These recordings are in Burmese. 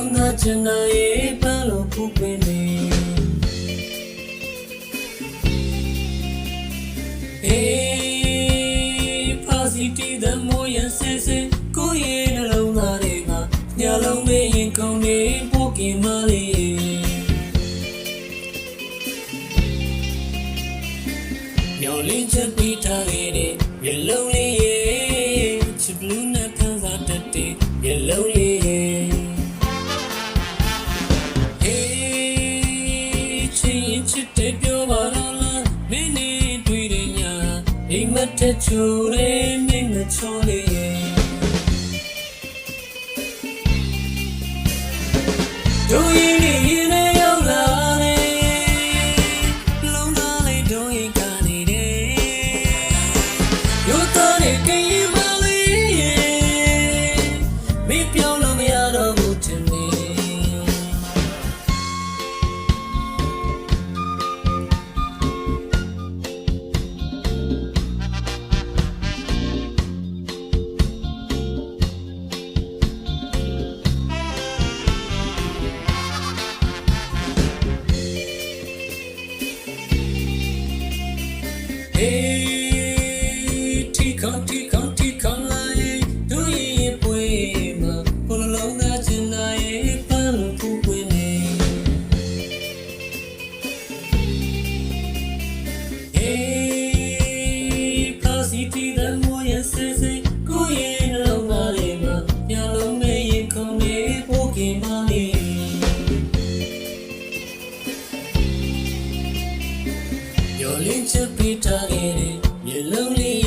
လုံးသားချင်တဲ့ပန်းလုံးဖူးပင်နေအေး positive တဲ့မိုးရဆဲဆဲကိုရဲ့နှလုံးသားတွေကညလုံးမရင်ကုန်နေပို့กินမလေးမျောလင်းချက်ပြီးထားခဲ့တဲ့မျက်လုံးလေးရဲ့ချစ်ဘလူးနဲ့ခံစားတတ်တဲ့မျက်လုံးလေးရဲ့ တဲ့ချူလေးမင်းမချောလေး မျောလင်းချက်ပြထားခဲ့တဲ့မျက်လုံးလေး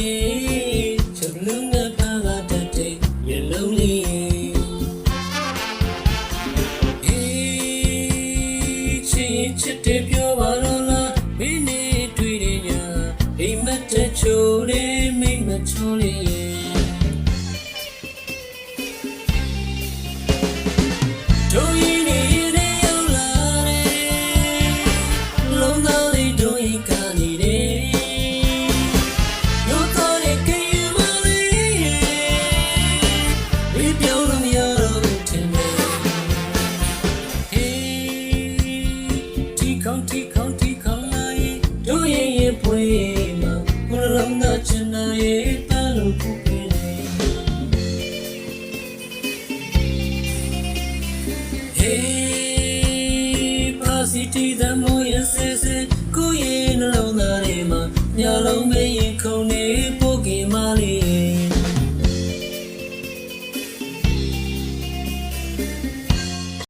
ခေါင်းတီခေါင်းတီခေါင်းလာရေတို့ရင်ရင်ပွေမှာကိုယ်လုံးတော့ချင်နာရေပန်းလို့ခုပြေးနေ Hey, positive